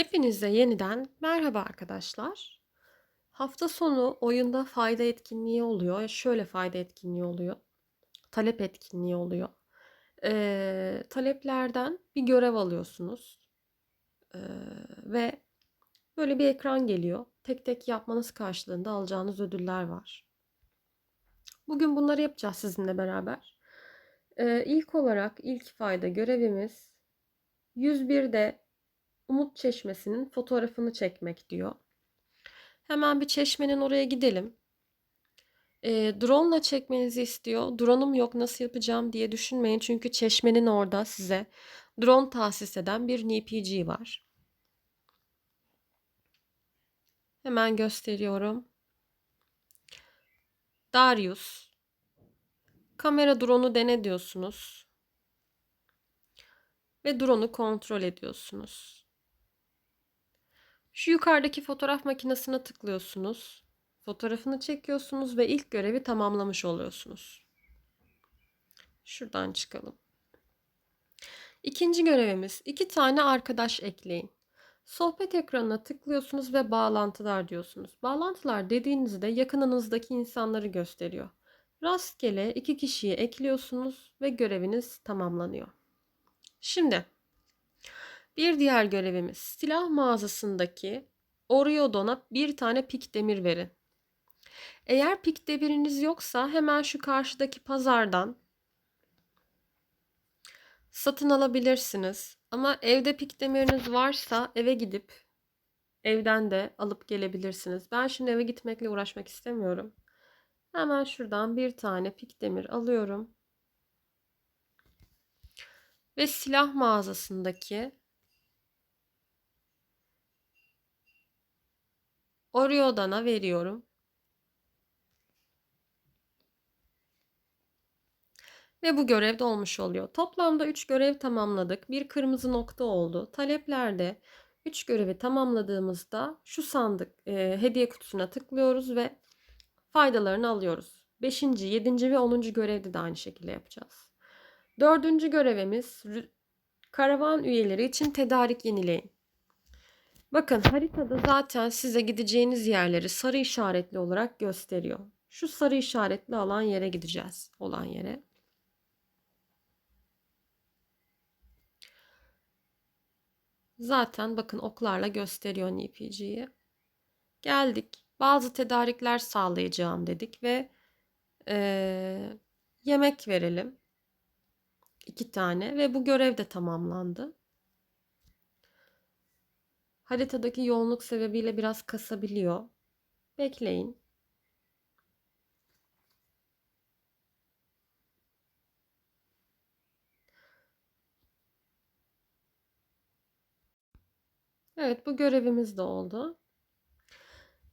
Hepinize yeniden merhaba arkadaşlar. Hafta sonu oyunda fayda etkinliği oluyor. Şöyle fayda etkinliği oluyor. Talep etkinliği oluyor. Ee, taleplerden bir görev alıyorsunuz. Ee, ve böyle bir ekran geliyor. Tek tek yapmanız karşılığında alacağınız ödüller var. Bugün bunları yapacağız sizinle beraber. Ee, ilk olarak ilk fayda görevimiz 101'de Umut Çeşmesi'nin fotoğrafını çekmek diyor. Hemen bir çeşmenin oraya gidelim. E, drone çekmenizi istiyor. Drone'um yok nasıl yapacağım diye düşünmeyin. Çünkü çeşmenin orada size drone tahsis eden bir NPG var. Hemen gösteriyorum. Darius. Kamera drone'u dene diyorsunuz. Ve drone'u kontrol ediyorsunuz. Şu yukarıdaki fotoğraf makinesine tıklıyorsunuz. Fotoğrafını çekiyorsunuz ve ilk görevi tamamlamış oluyorsunuz. Şuradan çıkalım. İkinci görevimiz iki tane arkadaş ekleyin. Sohbet ekranına tıklıyorsunuz ve bağlantılar diyorsunuz. Bağlantılar dediğinizde yakınınızdaki insanları gösteriyor. Rastgele iki kişiyi ekliyorsunuz ve göreviniz tamamlanıyor. Şimdi bir diğer görevimiz silah mağazasındaki Oriodon'a bir tane pik demir verin. Eğer pik demiriniz yoksa hemen şu karşıdaki pazardan satın alabilirsiniz. Ama evde pik demiriniz varsa eve gidip evden de alıp gelebilirsiniz. Ben şimdi eve gitmekle uğraşmak istemiyorum. Hemen şuradan bir tane pik demir alıyorum. Ve silah mağazasındaki Oriodana veriyorum. Ve bu görev de olmuş oluyor. Toplamda 3 görev tamamladık. Bir kırmızı nokta oldu. Taleplerde 3 görevi tamamladığımızda şu sandık e, hediye kutusuna tıklıyoruz ve faydalarını alıyoruz. 5. 7. ve 10. görevde de aynı şekilde yapacağız. 4. görevimiz karavan üyeleri için tedarik yenileyin. Bakın haritada zaten size gideceğiniz yerleri sarı işaretli olarak gösteriyor. Şu sarı işaretli alan yere gideceğiz. Olan yere. Zaten bakın oklarla gösteriyor NPG'yi. Geldik. Bazı tedarikler sağlayacağım dedik ve e, yemek verelim. iki tane ve bu görev de tamamlandı. Haritadaki yoğunluk sebebiyle biraz kasabiliyor. Bekleyin. Evet bu görevimiz de oldu.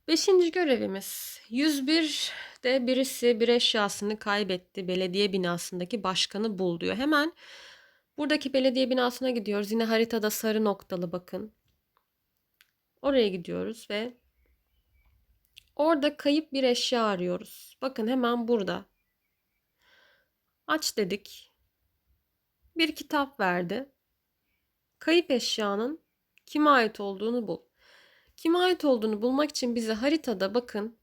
Beşinci görevimiz 101'de birisi bir eşyasını kaybetti. Belediye binasındaki başkanı bul diyor. Hemen buradaki belediye binasına gidiyoruz. Yine haritada sarı noktalı bakın. Oraya gidiyoruz ve orada kayıp bir eşya arıyoruz. Bakın hemen burada. Aç dedik. Bir kitap verdi. Kayıp eşyanın kime ait olduğunu bul. Kime ait olduğunu bulmak için bize haritada bakın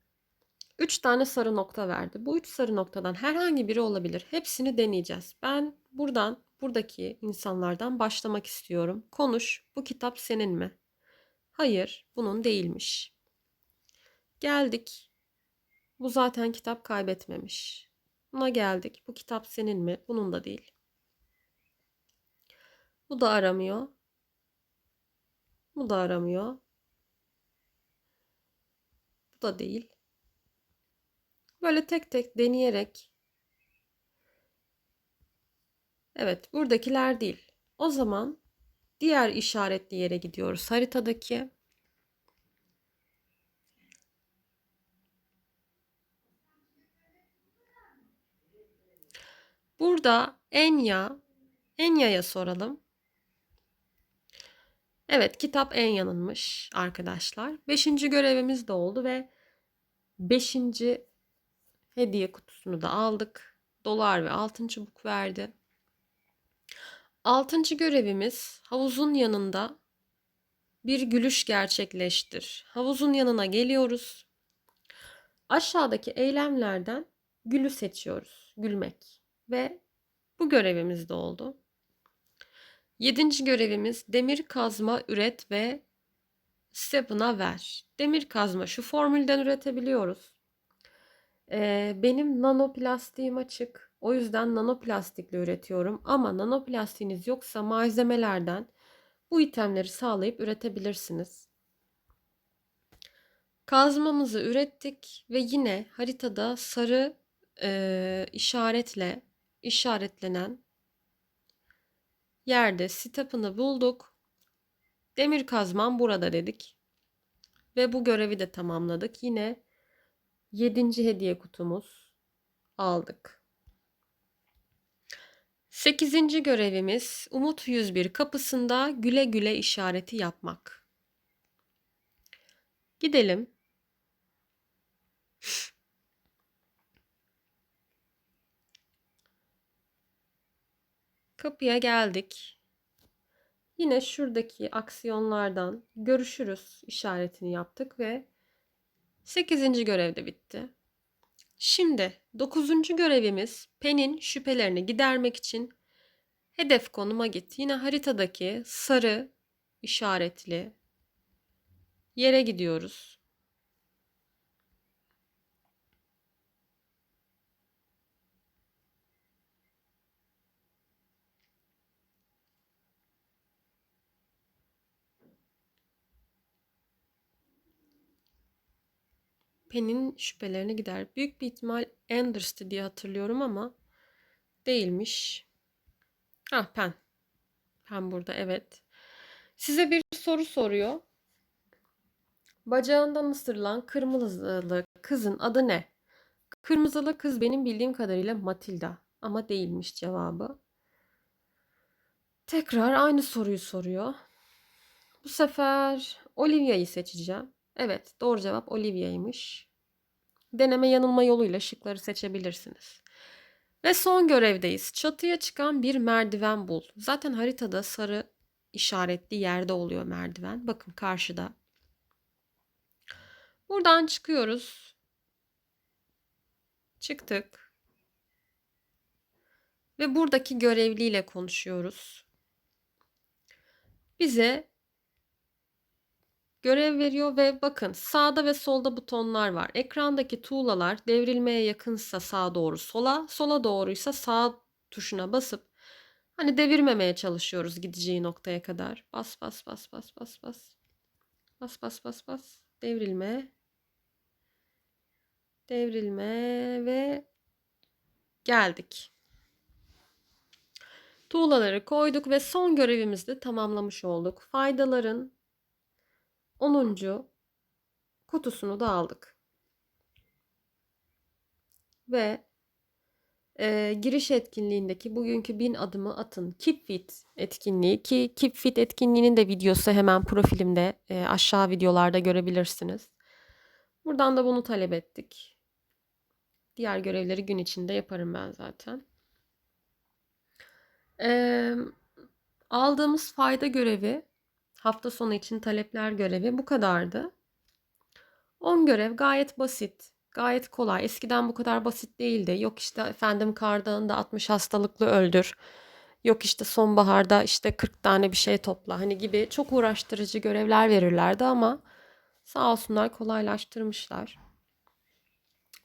3 tane sarı nokta verdi. Bu 3 sarı noktadan herhangi biri olabilir. Hepsini deneyeceğiz. Ben buradan buradaki insanlardan başlamak istiyorum. Konuş. Bu kitap senin mi? Hayır, bunun değilmiş. Geldik. Bu zaten kitap kaybetmemiş. Buna geldik. Bu kitap senin mi? Bunun da değil. Bu da aramıyor. Bu da aramıyor. Bu da değil. Böyle tek tek deneyerek Evet, buradakiler değil. O zaman Diğer işaretli yere gidiyoruz haritadaki. Burada Enya, Enya'ya soralım. Evet, kitap Enya'nınmış arkadaşlar. Beşinci görevimiz de oldu ve beşinci hediye kutusunu da aldık. Dolar ve altın çubuk verdi. Altıncı görevimiz havuzun yanında bir gülüş gerçekleştir. Havuzun yanına geliyoruz. Aşağıdaki eylemlerden gülü seçiyoruz. Gülmek. Ve bu görevimiz de oldu. Yedinci görevimiz demir kazma üret ve Stephen'a ver. Demir kazma şu formülden üretebiliyoruz. Ee, benim nanoplastiğim açık. O yüzden nanoplastikle üretiyorum. Ama nanoplastiğiniz yoksa malzemelerden bu itemleri sağlayıp üretebilirsiniz. Kazmamızı ürettik ve yine haritada sarı e, işaretle işaretlenen yerde step'ını bulduk. Demir kazmam burada dedik. Ve bu görevi de tamamladık. Yine 7. hediye kutumuz aldık. 8. görevimiz Umut 101 kapısında güle güle işareti yapmak. Gidelim. Kapıya geldik. Yine şuradaki aksiyonlardan görüşürüz işaretini yaptık ve 8. görevde bitti. Şimdi 9. görevimiz Pen'in şüphelerini gidermek için hedef konuma git. Yine haritadaki sarı işaretli yere gidiyoruz. Pen'in şüphelerini gider. Büyük bir ihtimal Anders'tı diye hatırlıyorum ama değilmiş. Ah Pen. Pen burada evet. Size bir soru soruyor. Bacağından ısırılan kırmızılı kızın adı ne? Kırmızılı kız benim bildiğim kadarıyla Matilda ama değilmiş cevabı. Tekrar aynı soruyu soruyor. Bu sefer Olivia'yı seçeceğim. Evet, doğru cevap Olivia'ymış. Deneme yanılma yoluyla şıkları seçebilirsiniz. Ve son görevdeyiz. Çatıya çıkan bir merdiven bul. Zaten haritada sarı işaretli yerde oluyor merdiven. Bakın karşıda. Buradan çıkıyoruz. Çıktık. Ve buradaki görevliyle konuşuyoruz. Bize görev veriyor ve bakın sağda ve solda butonlar var. Ekrandaki tuğlalar devrilmeye yakınsa sağa doğru sola, sola doğruysa sağ tuşuna basıp hani devirmemeye çalışıyoruz gideceği noktaya kadar. Bas bas bas bas bas bas. Bas bas bas bas. Devrilme. Devrilme ve geldik. Tuğlaları koyduk ve son görevimizi tamamlamış olduk. Faydaların 10. kutusunu da aldık. Ve e, giriş etkinliğindeki bugünkü bin adımı atın Keep Fit etkinliği ki Keep Fit etkinliğinin de videosu hemen profilimde e, aşağı videolarda görebilirsiniz. Buradan da bunu talep ettik. Diğer görevleri gün içinde yaparım ben zaten. Ee, aldığımız fayda görevi hafta sonu için talepler görevi bu kadardı. 10 görev gayet basit, gayet kolay. Eskiden bu kadar basit değildi. Yok işte efendim kardağında 60 hastalıklı öldür. Yok işte sonbaharda işte 40 tane bir şey topla. Hani gibi çok uğraştırıcı görevler verirlerdi ama sağ olsunlar kolaylaştırmışlar.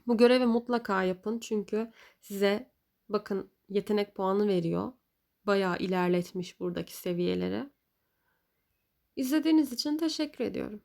Bu görevi mutlaka yapın çünkü size bakın yetenek puanı veriyor. Bayağı ilerletmiş buradaki seviyeleri. İzlediğiniz için teşekkür ediyorum.